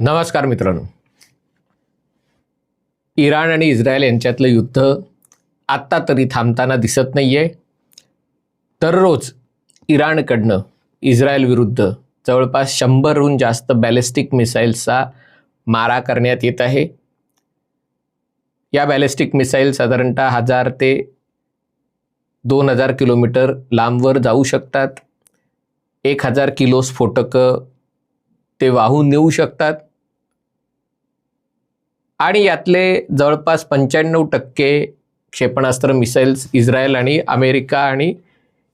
नमस्कार मित्रांनो. इराण आणि इस्रायल यांच्यातलं युद्ध आत्ता तरी थांबताना दिसत नाही आहे दररोज इराणकडनं इस्रायल विरुद्ध जवळपास शंभरहून जास्त बॅलिस्टिक मिसाईल्सचा मारा करण्यात येत आहे. या बॅलिस्टिक मिसाईल साधारणतः हजार ते दोन हजार किलोमीटर लांबवर जाऊ शकतात. एक हजार किलो स्फोटकं ते वाहून नेऊ शकतात. आणि यातले जवळपास पंच्याण्णव टक्के क्षेपणास्त्र मिसाईल्स इस्रायल आणि अमेरिका आणि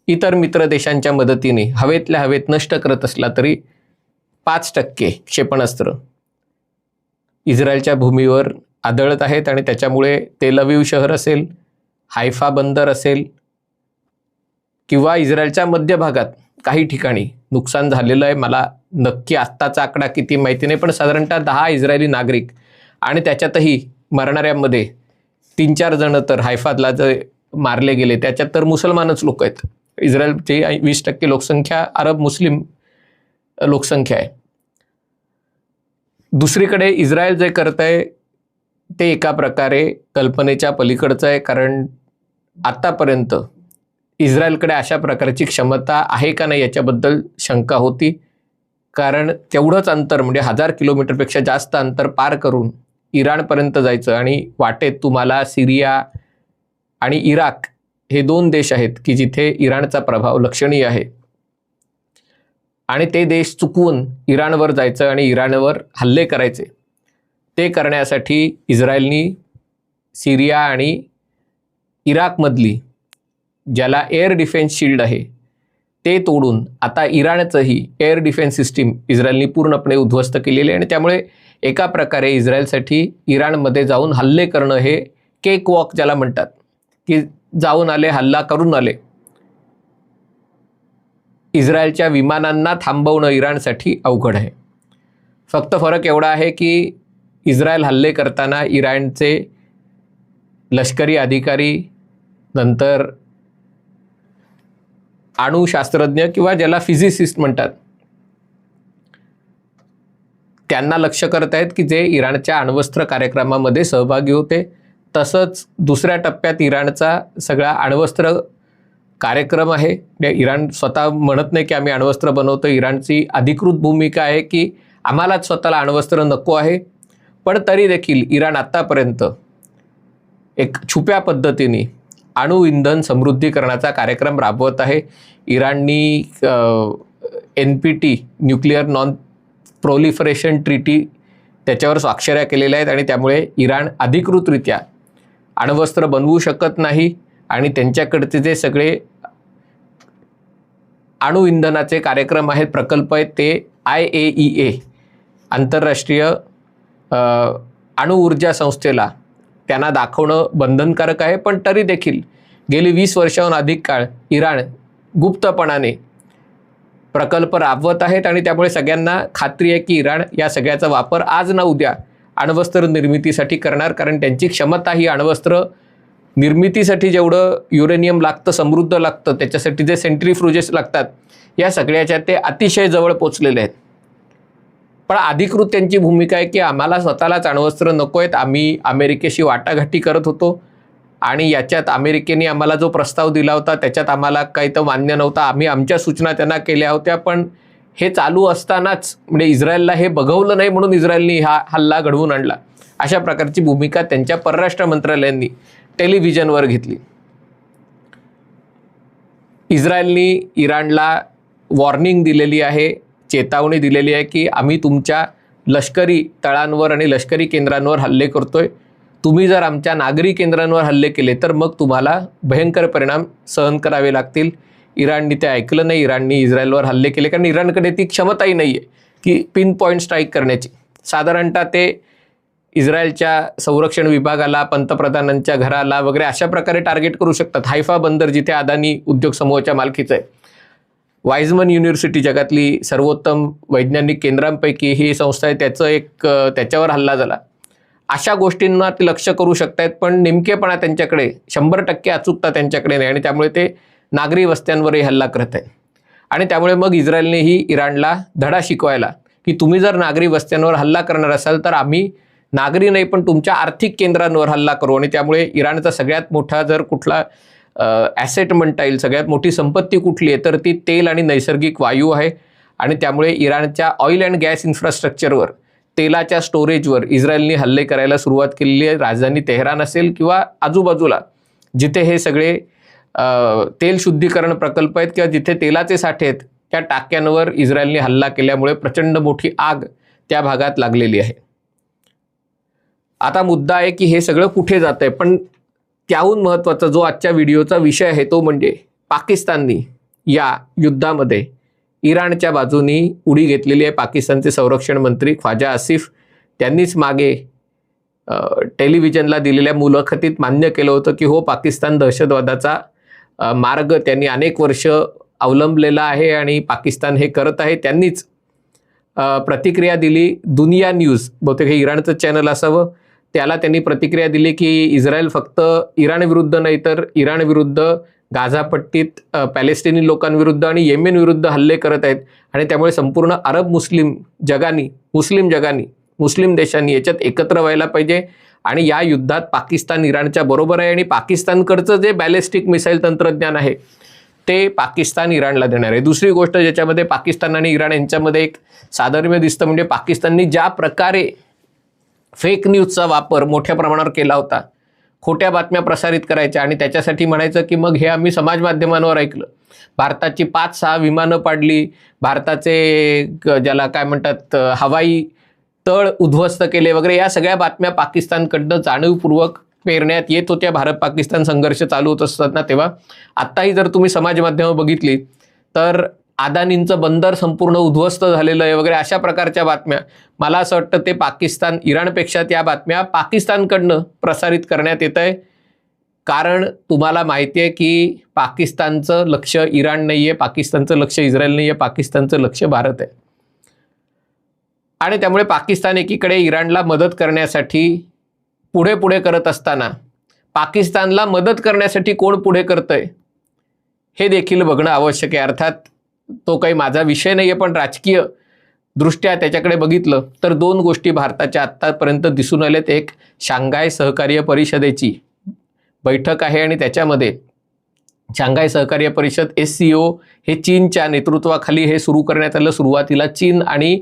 इतर मित्र देशांच्या मदतीने हवेतल्या हवेत नष्ट करत असला तरी पाच टक्के क्षेपणास्त्र इस्रायलच्या भूमीवर आदळत आहेत आणि त्याच्यामुळे तेलवीव शहर असेल हायफा बंदर असेल किंवा इस्रायलच्या मध्य भागात काही ठिकाणी नुकसान झालेलं आहे. मला नक्की आत्ताचा आकडा किती माहिती नाही पण साधारणतः दहा इस्रायली नागरिक आणि त्याच्यातही मरणाऱ्यांमध्ये तीन चार जण तर हायफातला जे मारले गेले त्याच्यात तर मुसलमानच लोक आहेत. इस्रायलची वीस टक्के लोकसंख्या अरब मुस्लिम लोकसंख्या आहे. दुसरीकडे इस्रायल जे करत आहे ते एका प्रकारे कल्पनेच्या पलीकडचं आहे कारण आत्तापर्यंत इस्रायलकडे अशा प्रकारची क्षमता आहे का नाही याच्याबद्दल शंका होती. कारण तेवढंच अंतर म्हणजे हजार किलोमीटरपेक्षा जास्त अंतर पार करून इराणपर्यंत जायचं आणि वाटेत तुम्हाला सिरिया आणि इराक हे दोन देश आहेत की जिथे इराणचा प्रभाव लक्षणीय आहे. आणि ते देश चुकवून इराणवर जायचं आणि इराणवर हल्ले करायचे. ते करण्यासाठी इस्रायलनी सिरिया आणि इराकमधली ज्याला एअर डिफेन्स शिल्ड आहे ते तोडून आता इराणचंही एअर डिफेन्स सिस्टीम इस्रायलनी पूर्णपणे उद्ध्वस्त केलेली आहे आणि त्यामुळे एका प्रकारे इस्रायलसाठी इराणमध्ये जाऊन हल्ले करणं हे केक वॉक ज्याला म्हणतात की जाऊन आले हल्ला करून आले. इस्रायलच्या विमानांना थांबवणं इराणसाठी अवघड आहे. फक्त फरक एवढा आहे की इस्रायल हल्ले करताना इराणचे लष्करी अधिकारी नंतर अणुशास्त्रज्ञ किंवा ज्याला फिजिसिस्ट म्हणतात त्यांना लक्ष करत आहेत की जे इराणच्या अण्वस्त्र कार्यक्रमामध्ये सहभागी होते. तसंच दुसऱ्या टप्प्यात इराणचा सगळा अण्वस्त्र कार्यक्रम आहे. म्हणजे इराण स्वतः म्हणत नाही की आम्ही अण्वस्त्र बनवतो इराणची अधिकृत भूमिका आहे की आम्हालाच स्वतःला अण्वस्त्र नको आहे. पण तरी देखील इराण आत्तापर्यंत एक छुप्या पद्धतीने अणु इंधन समृद्धीकरणाचा कार्यक्रम राबवत आहे. इराणनी N P T nuclear non proliferation treaty त्याच्यावर स्वाक्षऱ्या केलेल्या आहेत आणि त्यामुळे इराण अधिकृतरित्या अण्वस्त्र बनवू शकत नाही आणि त्यांच्याकडचे जे सगळे अणु इंधनाचे कार्यक्रम आहेत प्रकल्प आहेत ते आय ए ई ए आंतरराष्ट्रीय अणुऊर्जा अणु ऊर्जा संस्थेला त्यांना दाखवणं बंधनकारक आहे. पण तरी देखील गेली वीस वर्षाहून अधिक काळ इराण गुप्तपणाने प्रकल्प राबवत आहेत आणि त्यामुळे सगळ्यांना खात्री आहे की इराण या सगळ्याचा वापर आज ना उद्या अण्वस्त्र निर्मितीसाठी करणार. कारण त्यांची क्षमता ही अण्वस्त्र निर्मितीसाठी जेवढं युरेनियम लागतं समृद्ध लागतं त्याच्यासाठी जे सेंट्रीफ्रुजेस लागतात या सगळ्याच्या ते अतिशय जवळ पोचलेले आहेत. पण अधिकृत त्यांची भूमिका आहे की आम्हाला स्वतःलाच अण्वस्त्र नको आहेत आम्ही अमेरिकेशी वाटाघाटी करत होतो. आणि याच्यात अमेरिकेने आम्हाला जो प्रस्ताव दिला होता त्याच्यात आम्हाला काही तर मान्य नव्हता. आम्ही आमच्या सूचना त्यांना केल्या होत्या पण हे चालू असतानाच म्हणजे इस्रायलला हे बघवलं नाही म्हणून इस्रायलनी हा हल्ला घडवून आणला. अशा प्रकारची भूमिका त्यांच्या परराष्ट्र मंत्रालयांनी टेलिव्हिजनवर घेतली. इस्रायलनी इराणला वॉर्निंग दिलेली आहे चेतावणी दिलेली आहे की आम्ही तुमच्या लष्करी तळांवर आणि लष्करी केंद्रांवर हल्ले करतोय. तुम्ही जर आमच्या नागरी केंद्रांवर हल्ले केले तर मग तुम्हाला भयंकर परिणाम सहन करावे लागतील. इराणनी ते ऐकलं नाही. इराणनी इस्रायलवर हल्ले केले. कारण इराणकडे ती क्षमताही नाही आहे की पिन पॉईंट स्ट्राईक करण्याची. साधारणतः ते इस्रायलच्या संरक्षण विभागाला पंतप्रधानांच्या घराला वगैरे अशा प्रकारे टार्गेट करू शकतात. हायफा बंदर जिथे अदानी उद्योग समूहाच्या मालकीचं आहे. वाईजमन युनिव्हर्सिटी जगातली सर्वोत्तम वैज्ञानिक केंद्रांपैकी ही संस्था आहे. त्याचं एक त्याच्यावर हल्ला झाला. अशा गोष्टींना ते लक्ष करू शकतायत पण नेमकेपणा त्यांच्याकडे शंभर टक्के अचूकता त्यांच्याकडे नाही आणि त्यामुळे ते नागरी वस्त्यांवरही हल्ला करत आहेत. आणि त्यामुळे मग इस्रायलनेही इराणला धडा शिकवायला की तुम्ही जर नागरी वस्त्यांवर हल्ला करणार असाल तर आम्ही नागरी नाही पण तुमच्या आर्थिक केंद्रांवर हल्ला करू. आणि त्यामुळे इराणचा सगळ्यात मोठा जर कुठला ॲसेट म्हणता येईल सगळ्यात मोठी संपत्ती कुठली आहे तर ती तेल आणि नैसर्गिक वायू आहे. आणि त्यामुळे इराणच्या ऑइल अँड गॅस इन्फ्रास्ट्रक्चरवर तेलाच्या स्टोरेजवर इस्रायलने हल्ले करायला सुरुवात केलेली आहे. राजधानी तेहरान असेल किंवा आजूबाजूला जिथे हे सगळे तेल शुद्धीकरण प्रकल्प आहेत किंवा जिथे तेलाचे साठे आहेत त्या टाक्यांवर इस्रायलने हल्ला केल्यामुळे प्रचंड मोठी आग त्या भागात लागलेली आहे. आता मुद्दा आहे की हे सगळं कुठे जात आहे पण त्याहून महत्त्वाचा जो आजच्या व्हिडिओचा विषय आहे तो म्हणजे पाकिस्ताननी या युद्धामध्ये इराणच्या बाजूनी उडी घेतलेली आहे पाकिस्तानचे संरक्षण मंत्री ख्वाजा आसिफ. त्यांनीच मागे टेलिव्हिजनला दिलेल्या मुलाखतीत मान्य केलं होतं की हो पाकिस्तान दहशतवादाचा मार्ग त्यांनी अनेक वर्ष अवलंबलेला आहे आणि पाकिस्तान हे करत आहे. त्यांनीच प्रतिक्रिया दिली दुनिया न्यूज बहुतेक हे इराणचं चॅनल असावं. त्याला त्यांनी प्रतिक्रिया दिली की इस्रायल फक्त इराण विरुद्ध नाही तर इराणविरुद्ध गाझापट्टीत पॅलेस्टिनी लोकांविरुद्ध आणि येमेन विरुद्ध हल्ले करत आहेत आणि त्यामुळे संपूर्ण अरब मुस्लिम जगानी मुस्लिम जगानी मुस्लिम देशांनी याच्यात एकत्र व्हायला पाहिजे आणि या युद्धात पाकिस्तान इराणच्या बरोबर आहे आणि पाकिस्तानकडचं जे बॅलिस्टिक मिसाईल तंत्रज्ञान आहे ते पाकिस्तान इराणला देणार आहे. दुसरी गोष्ट ज्याच्यामध्ये पाकिस्तान आणि इराण यांच्यामध्ये एक साधर्म्य दिसतं म्हणजे पाकिस्ताननी ज्या प्रकारे फेक न्यूजचा वापर मोठ्या प्रमाणावर केला होता खोट्या बातम्या प्रसारित करायच्या आणि त्याच्यासाठी म्हणायचं की मग हे आम्ही समाज माध्यमांवर ऐकलं. भारताची पाच सहा विमानं पाडली. भारताचे ग- ज्याला काय म्हणतात हवाई तळ उद्ध्वस्त केले वगैरे या सगळ्या बातम्या पाकिस्तानकडनं जाणीवपूर्वक पेरण्यात येत होत्या. भारत पाकिस्तान संघर्ष चालू होत असताना तेव्हा. आत्ताही जर तुम्ही समाज माध्यमं बघितली तर अदानींचं बंदर संपूर्ण उद्ध्वस्त झालेलं आहे वगैरे अशा प्रकारच्या बातम्या. मला असं वाटतं ते पाकिस्तान इराणपेक्षा त्या बातम्या पाकिस्तानकडनं प्रसारित करण्यात येत आहे. कारण तुम्हाला माहिती आहे की पाकिस्तानचं लक्ष इराण नाही आहे पाकिस्तानचं लक्ष इस्रायल नाही आहे पाकिस्तानचं लक्ष भारत आहे. आणि त्यामुळे पाकिस्तान एकीकडे इराणला मदत करण्यासाठी पुढे पुढे करत असताना पाकिस्तानला मदत करण्यासाठी कोण पुढे करतंय हे देखील बघणं आवश्यक आहे. अर्थात तो काही माझा विषय नाही आहे पण राजकीय दृष्ट्या त्याच्याकडे बघितलं तर दोन गोष्टी भारताच्या आत्तापर्यंत दिसून आल्यात. एक शांघाय सहकार्य परिषदेची बैठक आहे आणि त्याच्यामध्ये शांघाय सहकार्य परिषद एस सी ओ हे चीनच्या नेतृत्वाखाली हे सुरू करण्यात आलं. सुरुवातीला चीन आणि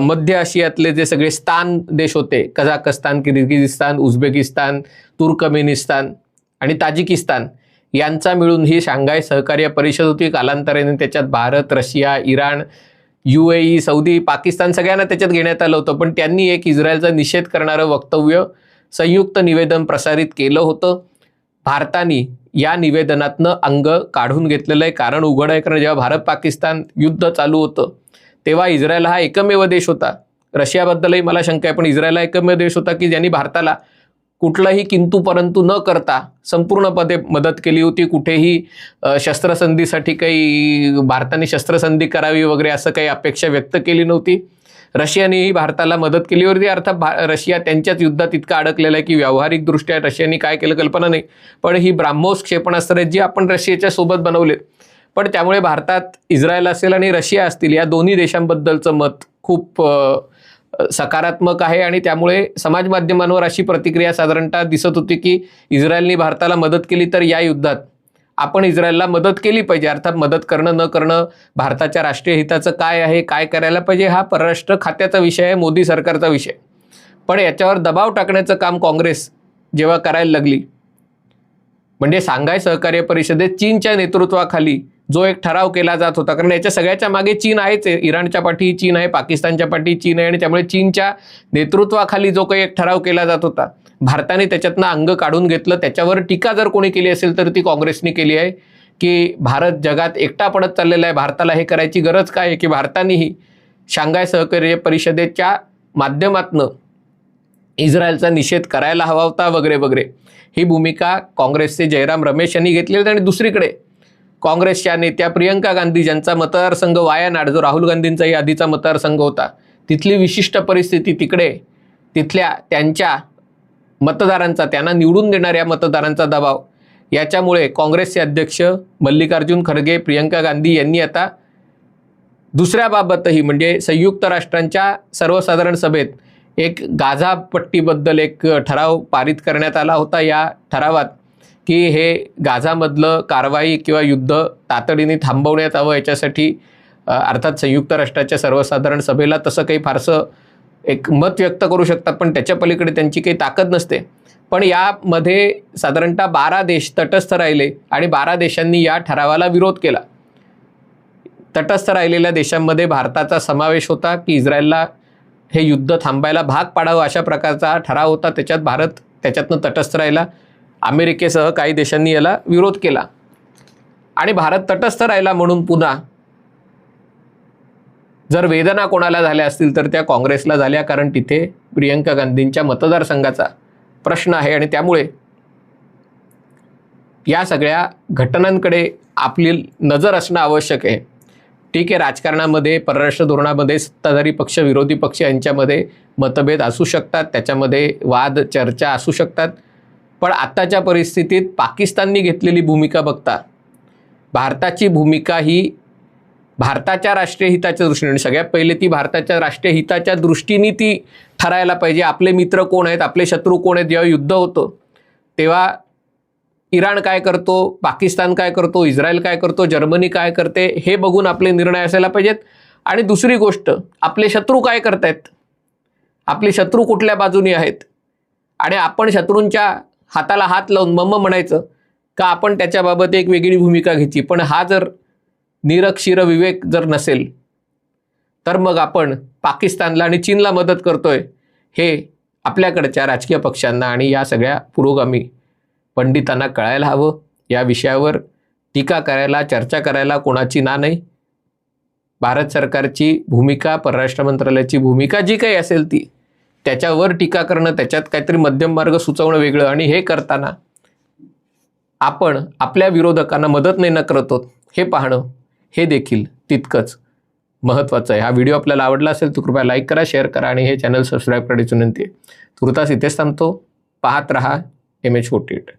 मध्य आशियातले जे सगळे स्थान देश होते कझाकस्तान किर्गिजिस्तान उझबेकिस्तान तुर्कमेनिस्तान आणि ताजिकिस्तान यांचा मिळून ही शांघाय सहकार्य परिषद होती. कालांतराने त्याच्यात Bharat Russia Iran U A E Saudi Pakistan सगळ्यांना त्याच्यात घेण्यात आलं होतं. पण त्यांनी एक इस्रायलचा निषेध करणारं वक्तव्य संयुक्त निवेदन प्रसारित केलं होतं. भारताने या निवेदनातनं अंग काढून घेतलेलं आहे. कारण उघड आहे कारण जेव्हा भारत पाकिस्तान युद्ध चालू होतं तेव्हा इस्रायल हा एकमेव देश होता. रशियाबद्दलही मला शंका आहे पण इस्रायल हा एकमेव देश होता की ज्यांनी भारताला कुठलंही किंतू परंतु न करता संपूर्णपणे मदत केली होती. कुठेही शस्त्रसंधीसाठी काही भारताने शस्त्रसंधी करावी वगैरे असं काही अपेक्षा व्यक्त केली नव्हती. रशियानेही भारताला मदत केली होती. अर्थात भा रशिया त्यांच्याच युद्धात इतका अडकलेला आहे की व्यावहारिकदृष्ट्या रशियाने काय केलं कल्पना नाही. पण ही ब्राह्मोस क्षेपणास्त्र जी आपण रशियाच्या सोबत बनवलेत पण त्यामुळे भारतात इस्रायल असेल आणि रशिया असतील या दोन्ही देशांबद्दलचं मत खूप सकारात्मक आहे आणि त्यामुळे समाज माध्यमांवर अशी प्रतिक्रिया साधारणतः दिसत होती की इस्रायलने भारताला मदत केली तर या युद्धात आपण इस्रायलला मदत केली पाहिजे. अर्थात मदत करणं न करणं भारताच्या राष्ट्रीय हिताचं काय आहे काय करायला पाहिजे हा परराष्ट्र खात्याचा विषय आहे मोदी सरकारचा विषय. पण याच्यावर दबाव टाकण्याचं काम काँग्रेस जेव्हा करायला लागली म्हणजे सांघाय सहकार्य परिषदेत चीनच्या नेतृत्वाखाली जो एक ठराव केला जात होता. कारण याच्या सगळ्याच्या मागे चीन आहेच. आहे इराणच्या पाठी चीन आहे पाकिस्तानच्या पाठी चीन आहे आणि त्यामुळे चीनच्या नेतृत्वाखाली जो काही एक ठराव केला जात होता. भारताने त्याच्यातनं अंग काढून घेतलं. त्याच्यावर टीका जर कोणी केली असेल तर ती काँग्रेसने केली आहे. की भारत जगात एकटा पडत चाललेला आहे. भारताला हे करायची गरज काय आहे? की भारतानेही शांघाय सहकार्य परिषदेच्या माध्यमातनं इस्रायलचा निषेध करायला हवा होता वगैरे वगैरे. ही भूमिका काँग्रेसचे जयराम रमेश यांनी घेतलेली आणि दुसरीकडे काँग्रेसच्या नेत्या प्रियंका गांधी ज्यांचा मतदारसंघ वायानाड जो राहुल गांधींचाही आधीचा मतदारसंघ होता. तिथली विशिष्ट परिस्थिती तिकडे तिथल्या त्यांच्या मतदारांचा त्यांना निवडून देणाऱ्या मतदारांचा दबाव. याच्यामुळे काँग्रेसचे अध्यक्ष मल्लिकार्जुन खरगे प्रियंका गांधी यांनी आता दुसऱ्या बाबतही म्हणजे संयुक्त राष्ट्रांच्या सर्वसाधारण सभेत एक गाझा पट्टीबद्दल एक ठराव पारित करण्यात आला होता. या ठरावात की हे गाझामधलं कारवाई किंवा युद्ध तातडीने थांबवण्यात यावं याच्यासाठी अर्थात संयुक्त राष्ट्राच्या सर्वसाधारण सभेला तसं काही फारसं एक मत व्यक्त करू शकतात पण त्याच्या पलीकडे त्यांची काही ताकद नसते. पण यामध्ये साधारणतः बारा देश तटस्थ राहिले आणि बारा देशांनी या ठरावाला विरोध केला. तटस्थ राहिलेल्या देशांमध्ये भारताचा समावेश होता की इस्रायलला हे युद्ध थांबायला भाग पाडावं अशा प्रकारचा ठराव होता. त्याच्यात भारत त्याच्यातनं तटस्थ राहिला. अमेरिकेसह काही देशांनी याला विरोध केला. आणि भारत तटस्थ राहिला म्हणून पुन्हा जर वेदना कोणाला झाल्या असतील तर त्या काँग्रेसला झाल्या कारण तिथे प्रियंका गांधींच्या मतदारसंघाचा प्रश्न आहे आणि त्यामुळे या सगळ्या घटनांकडे आपली नजर असणं आवश्यक आहे. ठीक आहे राजकारणामध्ये परराष्ट्र धोरणामध्ये सत्ताधारी पक्ष विरोधी पक्ष यांच्यामध्ये मतभेद असू शकतात त्याच्यामध्ये वाद चर्चा असू शकतात. पण आत्ताच्या परिस्थितीत पाकिस्ताननी घेतलेली भूमिका बघता भारताची भूमिका ही भारताच्या राष्ट्रीय हिताच्या दृष्टीने सगळ्यात पहिले ती भारताच्या राष्ट्रीय हिताच्या दृष्टीने ती ठरायला पाहिजे. आपले मित्र कोण आहेत आपले शत्रू कोण आहेत जेव्हा युद्ध होतं तेव्हा इराण काय करतो पाकिस्तान काय करतो इस्रायल काय करतो जर्मनी काय करते हे बघून आपले निर्णय असायला पाहिजेत. आणि दुसरी गोष्ट आपले शत्रू काय करतायत? आपले शत्रू कुठल्या बाजूनी आहेत? आणि आपण शत्रूंच्या हाताला हात लावून मम्म म्हणायचं का आपण त्याच्याबाबत एक वेगळी भूमिका घ्यायची पण हा जर निरक्षीर विवेक जर नसेल तर मग आपण पाकिस्तानला आणि चीनला मदत करतोय हे आपल्याकडच्या राजकीय पक्षांना आणि या सगळ्या पुरोगामी पंडितांना कळायला हवं. या विषयावर टीका करायला चर्चा करायला कोणाची ना नाही. भारत सरकारची भूमिका परराष्ट्र मंत्रालयाची भूमिका जी काही असेल ती त्याच्यावर टीका करणं त्याच्यात काहीतरी मध्यम मार्ग सुचवणं वेगळं आणि हे करताना आपण आपल्या विरोधकांना मदत नाही ना करतो हे पाहणं हे देखील तितकंच महत्त्वाचं आहे. हा व्हिडिओ आपल्याला आवडला असेल तर कृपया लाईक करा शेअर करा आणि हे चॅनल सबस्क्राईब करायची विनंती आहे. तुर्तास इथेच थांबतो. पाहत रहा एम एच फोर्टी एट